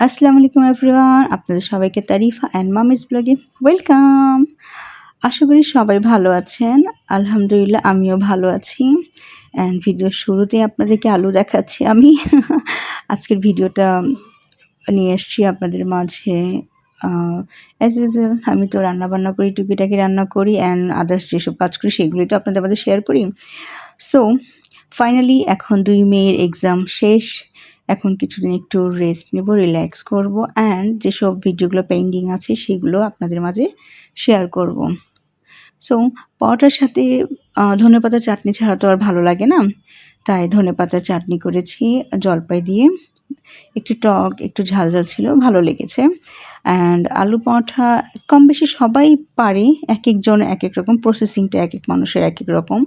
আসসালামু আলাইকুম এভরিওয়ান, আপনাদের সবাইকে তারিফা অ্যান্ড মামিস ব্লগে ওয়েলকাম। আশা করি সবাই ভালো আছেন, আলহামদুলিল্লাহ আমিও ভালো আছি। অ্যান্ড ভিডিওর শুরুতে আপনাদেরকে আলু দেখাচ্ছি আমি। আজকের ভিডিওটা নিয়ে এসছি আপনাদের মাঝে। অ্যাজ ইউজুয়াল আমি তো রান্না বান্না করি, টুকিটাকি রান্না করি অ্যান্ড আদার্স যেসব কাজ করি, সেগুলোই তো আপনাদের মাঝে শেয়ার করি। সো ফাইনালি এখন দুই মেয়ের এক্সাম শেষ। এখন কিছুদিন একটু রেস্ট নেব রিল্যাক্স করব অ্যান্ড যেসব ভিডিওগুলো পেন্ডিং আছে সেগুলো আপনাদের মাঝে শেয়ার করব। সো পরোটার সাথে ধনে পাতা চাটনি ছাড়া তো আর ভালো লাগে না। তাই ধনে পাতা চাটনি করেছি জলপাই দিয়ে। একটু টক, একটু ঝাল ঝাল ছিল, ভালো লেগেছে। অ্যান্ড আলু পরোটা কম বেশি সবাই পারে এক একজন এক এক রকম প্রসেসিংটা এক এক মানুষের এক এক রকম।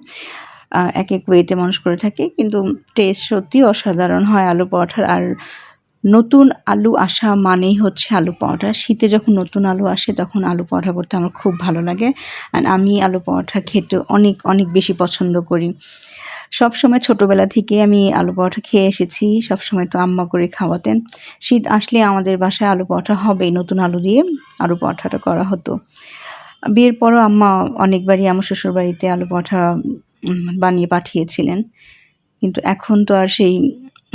এক এক ওয়েতে মানুষ করে থাকে। কিন্তু টেস্ট সত্যি অসাধারণ হয় আলু পরোটার আর নতুন আলু আসা মানেই হচ্ছে আলু পরোটা। শীতে যখন নতুন আলু আসে, তখন আলু পরোটা করতে আমার খুব ভালো লাগে। আর আমি আলু পরোটা খেতে অনেক অনেক বেশি পছন্দ করি। সব সময় ছোটোবেলা থেকে আমি আলু পরোটা খেয়ে এসেছি। সব সময় তো আম্মা করে খাওয়াতেন। শীত আসলে আমাদের বাসায় আলু পরোটা হবেই, নতুন আলু দিয়ে আলু পরোটাটা করা হতো। বিয়ের পরও আম্মা অনেকবারই আমার শ্বশুরবাড়িতে আলু পরোটা বানিয়ে পাঠিয়েছিলেন। কিন্তু এখন তো আর সেই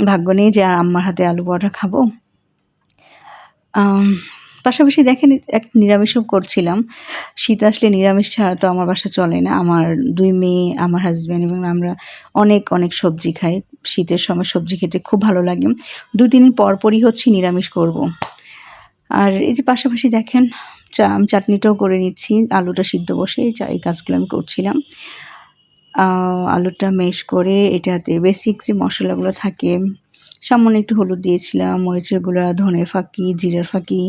ভাগ্য নেই যে আর আম্মার হাতে আলু পরোটা খাব। পাশাপাশি দেখেন, এক নিরামিষও করছিলাম। শীত আসলে নিরামিষ ছাড়া তো আমার বাসা চলে না। আমার দুই মেয়ে, আমার হাজব্যান্ড এবং আমরা অনেক অনেক সবজি খাই। শীতের সময় সবজি খেতে খুব ভালো লাগে। দু তিন দিন পরপরই হচ্ছে নিরামিষ করব। আর এই যে পাশাপাশি দেখেন, চা, আমি চাটনিটাও করে নিচ্ছি। আলুটা সিদ্ধ বসে এই কাজগুলো আমি করছিলাম। আলুটা মেশ করে এটাতে বেসিক যে মশলাগুলো থাকে, সামান্য একটু হলুদ দিয়েছিলাম, মরিচের গুঁড়া, ধনে ফাঁকি, জিরার ফাঁকি,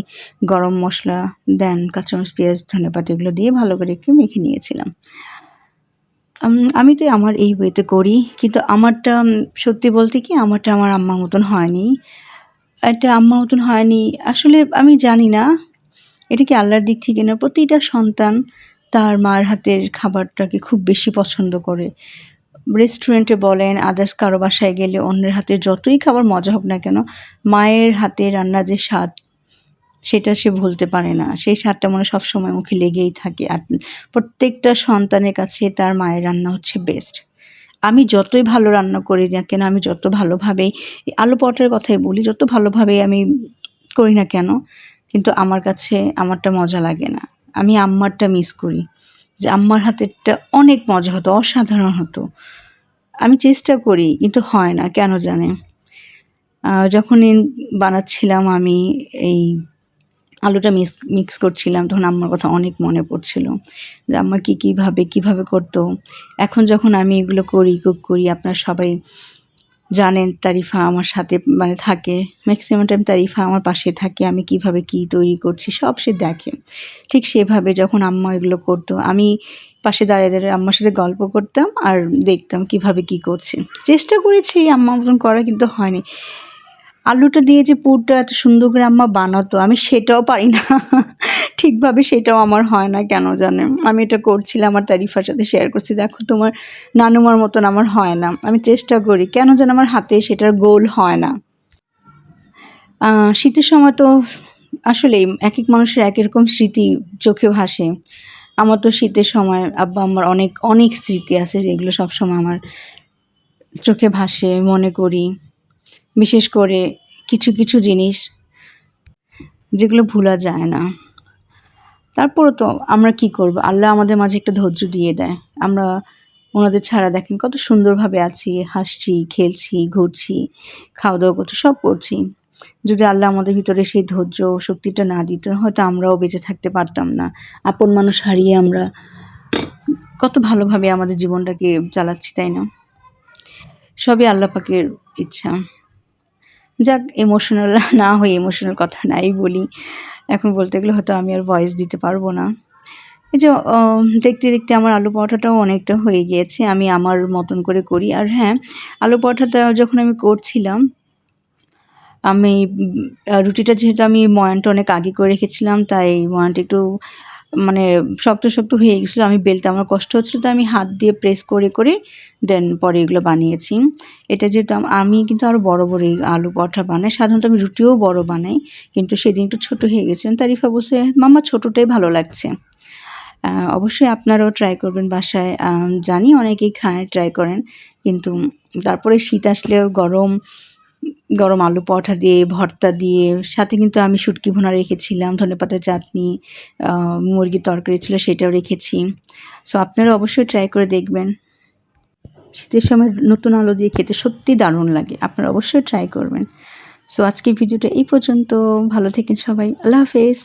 গরম মশলা, দেন কাঁচামরিচ, পেঁয়াজ, ধনে পাতা এগুলো দিয়ে ভালো করে একটু মেখে নিয়েছিলাম। আমি তো আমার এই বইতে করি, কিন্তু আমারটা সত্যি বলতে কি আমারটা আমার আম্মার মতন হয়নি। এটা আম্মার মতন হয়নি। আসলে আমি জানি না, এটা কি আল্লাহর দিক থেকে না, প্রতিটা সন্তান তার মার হাতের খাবারটাকে খুব বেশি পছন্দ করে। রেস্টুরেন্টে বলেন, আদার্স কারও বাসায় গেলে অন্যের হাতে যতই খাবার মজা হোক না কেন, মায়ের হাতে রান্না যে স্বাদ, সেটা সে ভুলতে পারে না। সেই স্বাদটা মনে সবসময় মুখে লেগেই থাকে। আর প্রত্যেকটা সন্তানের কাছে তার মায়ের রান্না হচ্ছে বেস্ট আমি যতই ভালো রান্না করি না কেন, আমি যত ভালোভাবেই আলু পটের কথাই বলি, যত ভালোভাবে আমি করি না কেন, কিন্তু আমার কাছে আমারটা মজা লাগে না। আমি আম্মারটা মিস করি। যে আম্মার হাতেরটা অনেক মজা হতো, অসাধারণ হতো। আমি চেষ্টা করি, কিন্তু হয় না, কেন জানে? যখন বানাচ্ছিলাম আমি এই আলুটা মিক্স মিক্স করছিলাম, তখন আম্মার কথা অনেক মনে পড়ছিল। যে আম্মা কী, কীভাবে কীভাবে করতো? এখন যখন আমি এগুলো করি কুক করি, আপনার সবাই জানেন তারিফা আমার সাথে মানে থাকে ম্যাক্সিমাম টাইম তারিফা আমার পাশে থাকে, আমি কীভাবে কি তৈরি করছি সব সে দেখে। ঠিক সেভাবে যখন আম্মা এগুলো করতো, আমি পাশে দাঁড়িয়ে দাঁড়িয়ে আম্মার সাথে গল্প করতাম আর দেখতাম কীভাবে কি করছে। চেষ্টা করেছি আম্মা মতন করা কিন্তু হয়নি। আলুটা দিয়ে যে পুরটা এত সুন্দর করে আম্মা বানাতো, আমি সেটাও পারি না। ঠিকভাবে সেটাও আমার হয় না, কেন জানে? আমি এটা করছিলাম আমার তারিফার সাথে শেয়ার করছি। দেখো, তোমার নানুমার মতন আমার হয় না। আমি চেষ্টা করি, কেন যেন আমার হাতে সেটার গোল হয় না। শীতের সময় তো আসলেই এক এক মানুষের এক রকম স্মৃতি চোখে ভাসে। আমার তো শীতের সময় আব্বা আমার অনেক অনেক স্মৃতি আছে যেগুলো সবসময় আমার চোখে ভাসে, মনে করি। বিশেষ করে কিছু কিছু জিনিস যেগুলো ভোলা যায় না। তারপরও তো আমরা কি করব? আল্লাহ আমাদের মাঝে একটা ধৈর্য দিয়ে দেয়। আমরা ওনাদের ছাড়া দেখেন কত সুন্দরভাবে আছি, হাসছি, খেলছি, ঘুরছি খাওয়া দাওয়া করছি, সব করছি। যদি আল্লাহ আমাদের ভিতরে সেই ধৈর্য শক্তিটা না দিত, হয়তো আমরাও বেঁচে থাকতে পারতাম না। আপন মানুষ হারিয়ে আমরা কত ভালোভাবে আমাদের জীবনটাকে চালাচ্ছি, তাই না? সবই আল্লাহ পাকের ইচ্ছা। যাক ইমোশনাল না হয়ে ইমোশনাল কথা নাই বলি। এখন বলতে গেলে হয়তো আমি আর ভয়েস দিতে পারব না। এই যে দেখতে দেখতে আমার আলু পরোটাটাও অনেকটা হয়ে গিয়েছে, আমি আমার মতন করে করি। আর হ্যাঁ আলু পরোটাটা যখন আমি করছিলাম, আমি রুটিটা যেহেতু আমি ময়ানটা অনেক আগে করে রেখেছিলাম, তাই ময়ানটা একটু মানে শক্ত শক্ত হয়ে গেছিল, আমি বেলতে আমার কষ্ট হচ্ছিল তো আমি হাত দিয়ে প্রেস করে করে দেন পরে এগুলো বানিয়েছি। এটা যেহেতু আমি কিন্তু আরও বড় বড় আলু পরোটা বানাই, সাধারণত আমি রুটিও বড় বানাই, কিন্তু সেদিন একটু ছোটো হয়ে গেছে তারিফা বলছে মামা ছোটোটাই ভালো লাগছে। অবশ্যই আপনারাও ট্রাই করবেন বাসায় জানি অনেকেই খায় ট্রাই করেন, কিন্তু তারপরে শীত আসলেও গরম গরম আলু পরোটা দিয়ে, ভর্তা দিয়ে, সাথে কিন্তু আমি শুটকি ভোনা রেখেছিলাম, ধনেপাতার চাটনি মুরগির তরকারি ছিল সেটাও রেখেছি। সো আপনারা অবশ্যই ট্রাই করে দেখবেন। শীতের সময় নতুন আলু দিয়ে খেতে সত্যি দারুণ লাগে, আপনারা অবশ্যই ট্রাই করবেন। সো আজকের ভিডিওটা এই পর্যন্ত। ভালো থাকেন সবাই। আল্লাহ হাফেজ।